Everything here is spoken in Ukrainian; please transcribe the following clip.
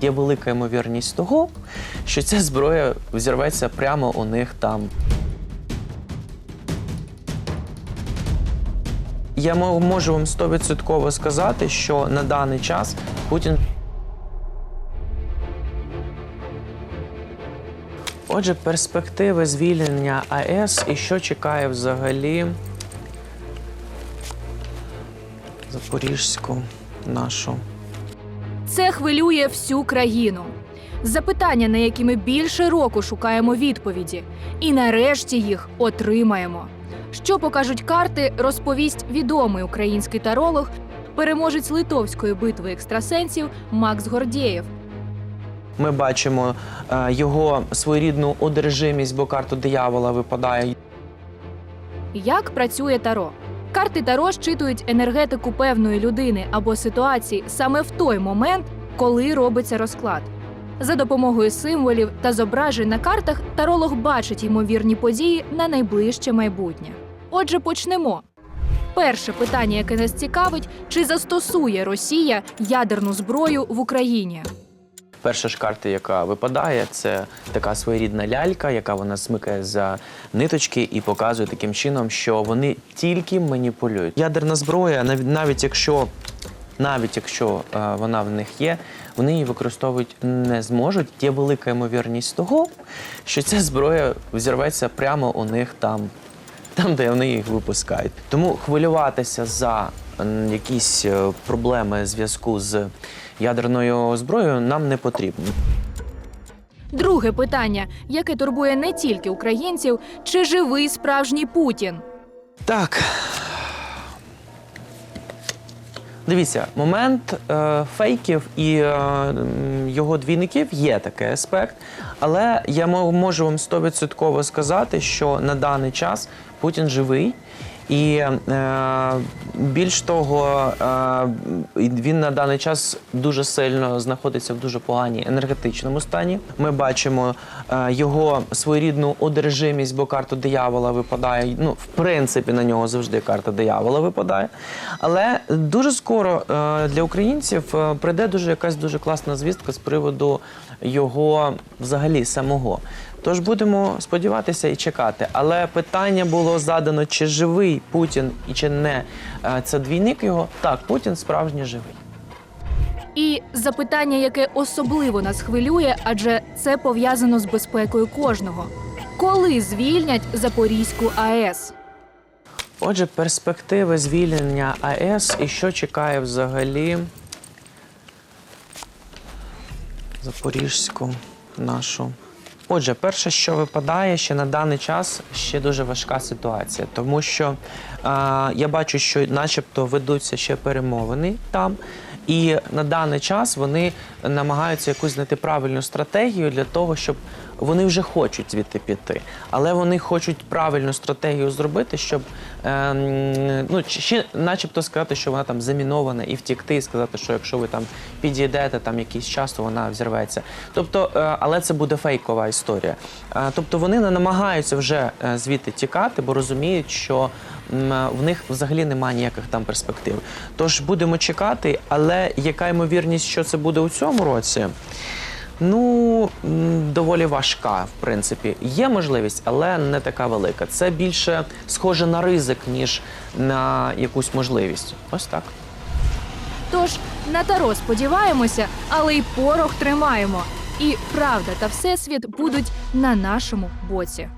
Є велика ймовірність того, що ця зброя взірветься прямо у них там. Я можу вам 100% сказати, що на даний час Путін. Отже, перспективи звільнення АЕС і що чекає взагалі Запорізьку нашу. Це хвилює всю країну. Запитання, на які ми більше року шукаємо відповіді, і нарешті їх отримаємо. Що покажуть карти, розповість відомий український таролог, переможець литовської битви екстрасенсів Макс Гордєєв. Ми бачимо е, його своєрідну одержимість, бо карта диявола випадає. Як працює таро? Карти таро щитують енергетику певної людини або ситуації саме в той момент, коли робиться розклад. За допомогою символів та зображень на картах таролог бачить ймовірні події на найближче майбутнє. Отже, почнемо. Перше питання, яке нас цікавить, чи застосує Росія ядерну зброю в Україні? Перша ж карта, яка випадає, це така своєрідна лялька, яка вона смикає за ниточки і показує таким чином, що вони тільки маніпулюють. Ядерна зброя, нав- навіть якщо, навіть якщо е, вона в них є, вони її використовують не зможуть. Є велика ймовірність того, що ця зброя взірветься прямо у них там, там, де вони їх випускають. Тому хвилюватися за якісь е, проблеми зв'язку з ядерною зброєю нам не потрібно. Друге питання, яке турбує не тільки українців, чи живий справжній Путін? Так. Дивіться, момент е, фейків і е, його двійників є такий аспект, але я можу вам 100% сказати, що на даний час Путін живий. І е, більш того, е, він на даний час дуже сильно знаходиться в дуже поганій енергетичному стані. Ми бачимо е, його своєрідну одержимість, бо карта диявола випадає. Ну, в принципі, на нього завжди карта диявола випадає. Але дуже скоро е, для українців е, прийде дуже якась дуже класна звістка з приводу його взагалі самого. Тож будемо сподіватися і чекати. Але питання було задано, чи живий Путін і чи не е, це двійник його. Так, Путін справжній живий. І запитання, яке особливо нас хвилює, адже це пов'язано з безпекою кожного. Коли звільнять Запорізьку АЕС? Отже, перспективи звільнення АЕС і що чекає взагалі Запорізьку нашу. Отже, перше, що випадає ще на даний час, ще дуже важка ситуація, тому що е, я бачу, що начебто ведуться ще перемовини там. І на даний час вони намагаються якусь знайти правильну стратегію для того, щоб вони вже хочуть звідти піти, але вони хочуть правильну стратегію зробити, щоб ем, ну ще, начебто сказати, що вона там замінована, і втікти, і сказати, що якщо ви там підійдете там якийсь час, то вона взірветься. Тобто, е, але це буде фейкова історія. Е, тобто вони не намагаються вже е, звідти тікати, бо розуміють, що е, в них взагалі немає ніяких там перспектив. Тож будемо чекати, але яка ймовірність, що це буде у цьому році? Ну, доволі важка, в принципі. Є можливість, але не така велика. Це більше схоже на ризик, ніж на якусь можливість. Ось так. Тож на таро сподіваємося, але й порох тримаємо. І правда та всесвіт будуть на нашому боці.